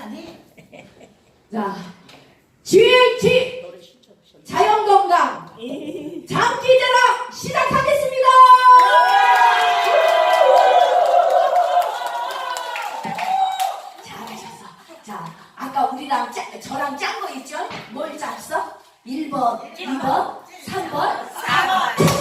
않니? 자, GH 자연건강 장기자라 시작하겠습니다. 잘하셨어. 자, 아까 우리랑 짜, 저랑 짠 거 있죠? 뭘 짰어? 1번, 2번, 3번, 4번.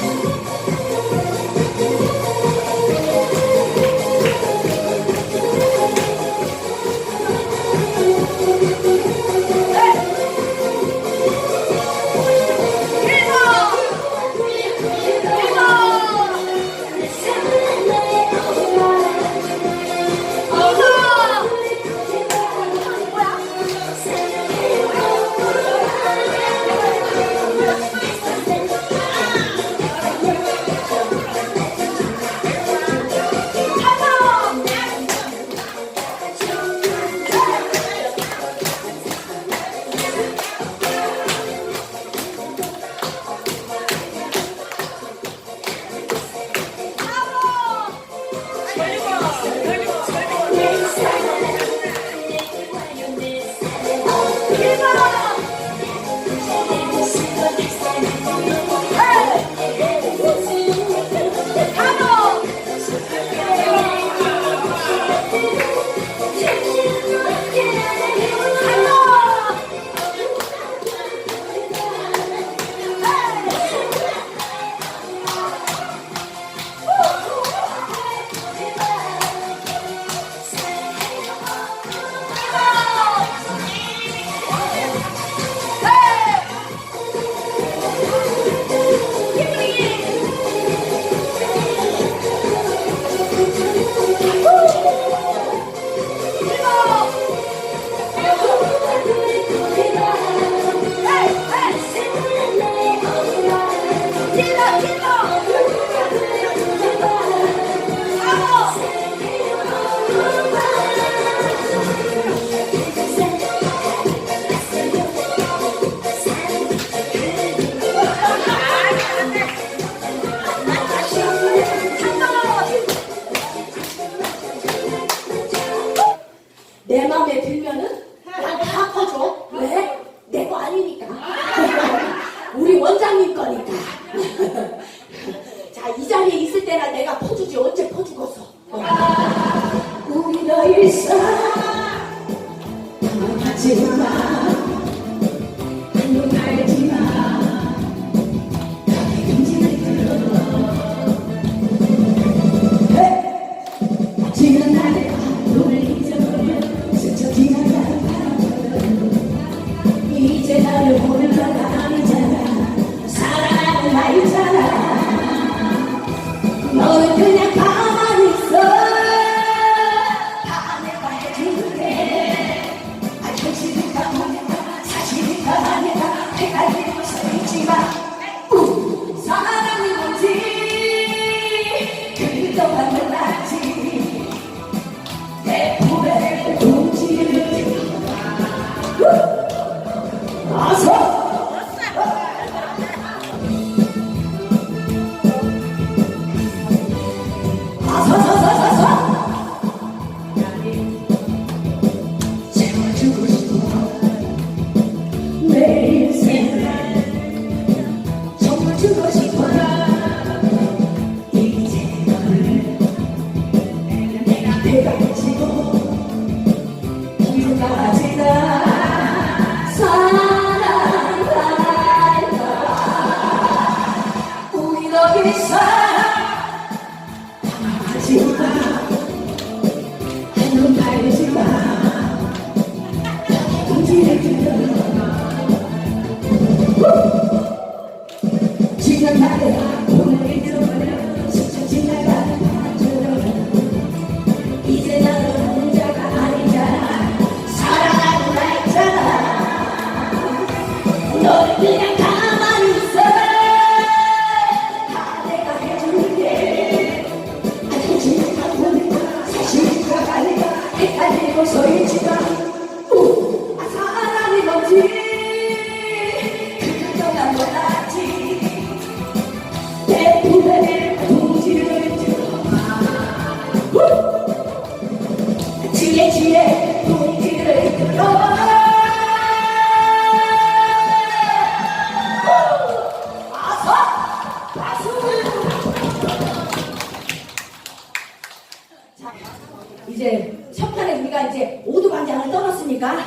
오두방장을 떠났으니까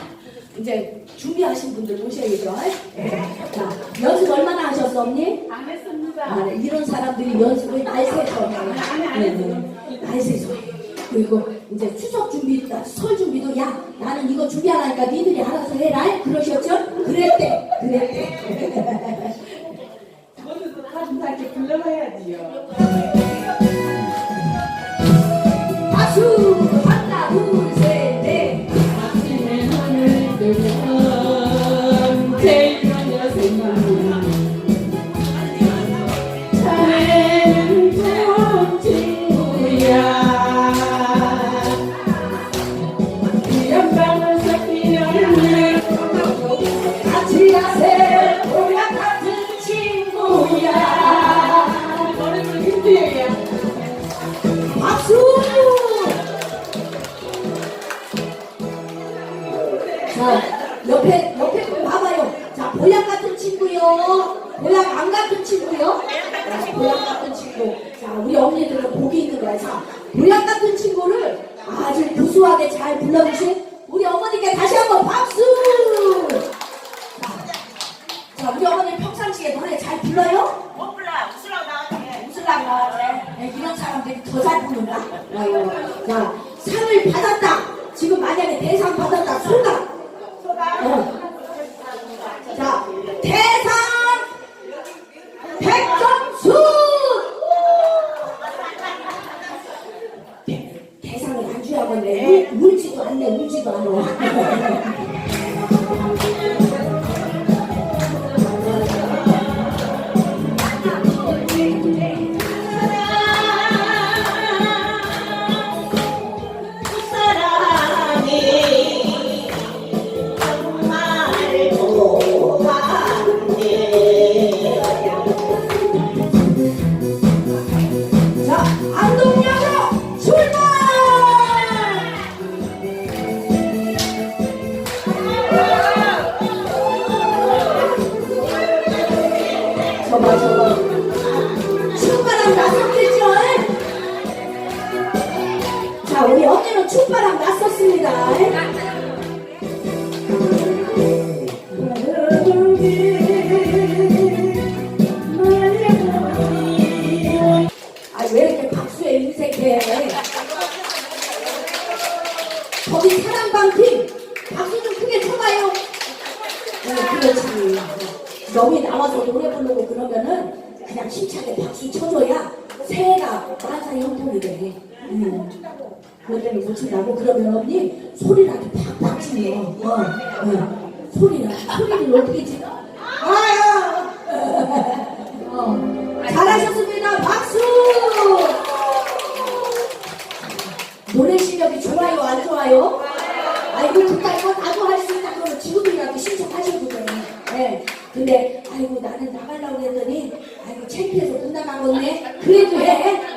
이제 준비하신 분들 모셔야죠 네. 자 연습 얼마나 하셨어 언니? 안 했습니다. 아, 네. 이런 사람들이 연습을 날 새서 네, 네. 날 새서 그리고 이제 추석 준비, 설 준비도 야 나는 이거 준비하라니까 니들이 알아서 해라 그러셨죠? 그랬대 그랬대 또 사진 살게 불러봐야지요. 박수 자 옆에 옆에 분 봐봐요. 자 보약 같은 친구요. 보약 안 같은 친구요. 자, 보약 같은 친구. 자 우리 언니들은 복이 있는 거야. 자 보약 같은 친구를 아주 구수하게 잘 불러주신 우리 어머니께 다시 한번 박수! 자, 자 우리 어머니 평상시에 노래 잘 불러요? 못 불러 웃으라고 나한테 웃으려고 나왔지 네, 이런 사람들이 더 잘 부른다. 아이고. 자 상을 받았다. 지금 만약에 대상 받았다. 소감 저봐 저봐 춤바람 났었겠죠? 자 우리 언니는 춤바람 났었습니다 박수 쳐줘야 새해가 만사의 형통이 돼 음. 그것 때문에 못 친다고 그러면 언니 소리라도 팍팍 치네 어, 어. 소리라 소리를 어떻게 치나 아야 어. 잘하셨습니다 박수 노래 실력이 좋아요 안 좋아요? 아이고 듣다 이거 나도 할 수 있다 그러면 지금이라도 돼 네. 근데 아이고 나는 나가려고 했더니 아이고 창피해서 못 나가겠네 그래도 해 네.